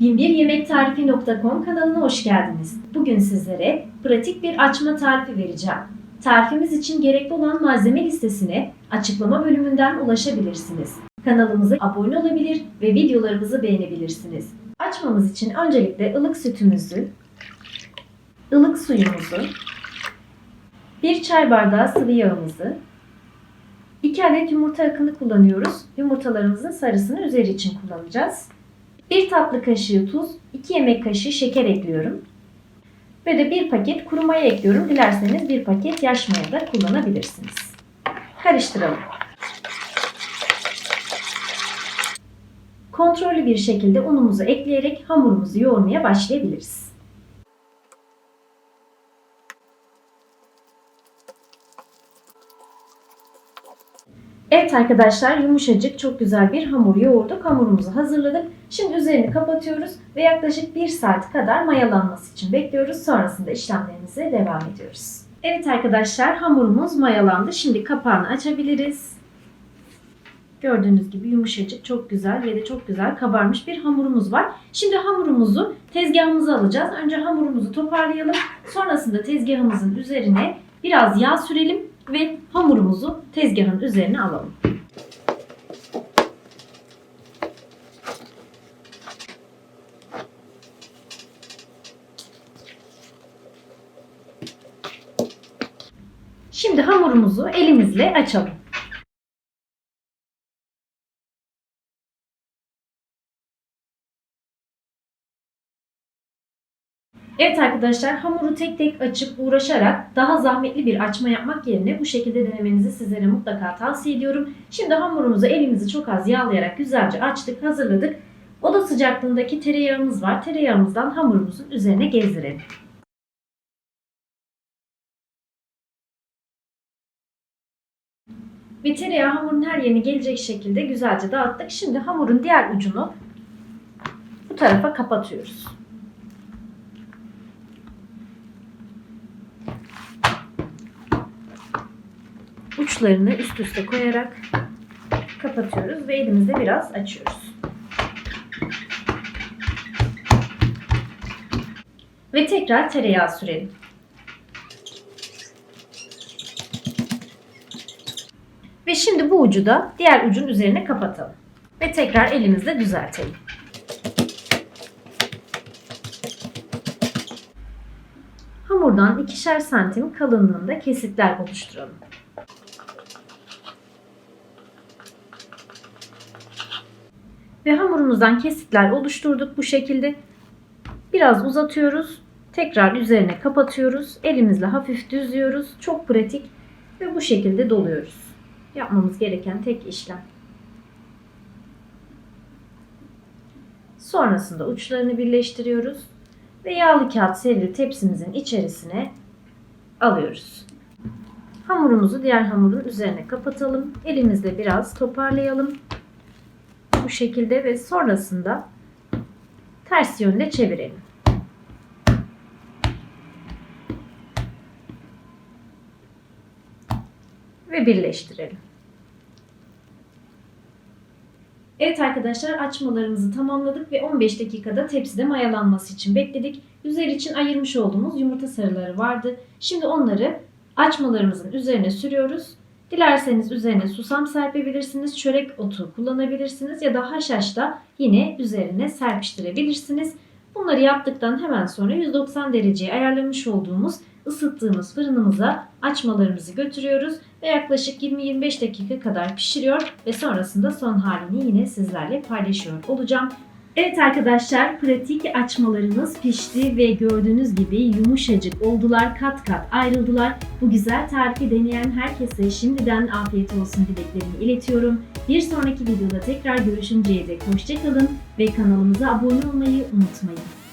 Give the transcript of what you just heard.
1001yemektarifi.com kanalına hoş geldiniz. Bugün sizlere pratik bir açma tarifi vereceğim. Tarifimiz için gerekli olan malzeme listesine açıklama bölümünden ulaşabilirsiniz. Kanalımıza abone olabilir ve videolarımızı beğenebilirsiniz. Açmamız için öncelikle ılık sütümüzü, ılık suyumuzu, 1 çay bardağı sıvı yağımızı, 2 adet yumurta akını kullanıyoruz. Yumurtalarımızın sarısını üzeri için kullanacağız. 1 tatlı kaşığı tuz, 2 yemek kaşığı şeker ekliyorum. Ve de 1 paket kuru maya ekliyorum. Dilerseniz 1 paket yaş maya da kullanabilirsiniz. Karıştıralım. Kontrollü bir şekilde unumuzu ekleyerek hamurumuzu yoğurmaya başlayabiliriz. Evet arkadaşlar yumuşacık çok güzel bir hamur yoğurduk. Hamurumuzu hazırladık. Şimdi üzerini kapatıyoruz ve yaklaşık 1 saat kadar mayalanması için bekliyoruz. Sonrasında işlemlerimize devam ediyoruz. Evet arkadaşlar hamurumuz mayalandı. Şimdi kapağını açabiliriz. Gördüğünüz gibi yumuşacık, çok güzel ve de çok güzel kabarmış bir hamurumuz var. Şimdi hamurumuzu tezgahımıza alacağız. Önce hamurumuzu toparlayalım. Sonrasında tezgahımızın üzerine biraz yağ sürelim ve hamurumuzu tezgahın üzerine alalım. Şimdi hamurumuzu elimizle açalım. Evet arkadaşlar hamuru tek tek açıp uğraşarak daha zahmetli bir açma yapmak yerine bu şekilde denemenizi sizlere mutlaka tavsiye ediyorum. Şimdi hamurumuzu elimizi çok az yağlayarak güzelce açtık, hazırladık. Oda sıcaklığındaki tereyağımız var. Tereyağımızdan hamurumuzun üzerine gezdirelim. Ve tereyağı hamurun her yerine gelecek şekilde güzelce dağıttık. Şimdi hamurun diğer ucunu bu tarafa kapatıyoruz. uçlarını üst üste koyarak kapatıyoruz ve elimizde biraz açıyoruz. Ve tekrar tereyağı sürelim. Ve şimdi bu ucu da diğer ucun üzerine kapatalım. Ve tekrar elimizle düzeltelim. Hamurdan ikişer santim kalınlığında kesitler oluşturalım. Ve hamurumuzdan kesitler oluşturduk bu şekilde. Biraz uzatıyoruz. Tekrar üzerine kapatıyoruz. Elimizle hafif düzlüyoruz. Çok pratik ve bu şekilde doluyoruz. Yapmamız gereken tek işlem. Sonrasında uçlarını birleştiriyoruz ve yağlı kağıt serili tepsimizin içerisine alıyoruz. Hamurumuzu diğer hamurun üzerine kapatalım. Elimizle biraz toparlayalım bu şekilde ve sonrasında ters yönde çevirelim. Ve birleştirelim. Evet arkadaşlar açmalarımızı tamamladık ve 15 dakikada tepside mayalanması için bekledik. Üzeri için ayırmış olduğumuz yumurta sarıları vardı. Şimdi onları açmalarımızın üzerine sürüyoruz Dilerseniz üzerine susam serpebilirsiniz, çörek otu kullanabilirsiniz ya da haşhaş da yine üzerine serpiştirebilirsiniz. Bunları yaptıktan hemen sonra 190 dereceye ayarlamış olduğumuz ısıttığımız fırınımıza açmalarımızı götürüyoruz ve yaklaşık 20-25 dakika kadar pişiriyor ve sonrasında son halini yine sizlerle paylaşıyor olacağım. Evet arkadaşlar pratik açmalarımız pişti ve gördüğünüz gibi yumuşacık oldular kat kat ayrıldılar. Bu güzel tarifi deneyen herkese şimdiden afiyet olsun dileklerimi iletiyorum. Bir sonraki videoda tekrar görüşünceye dek hoşçakalın ve kanalımıza abone olmayı unutmayın.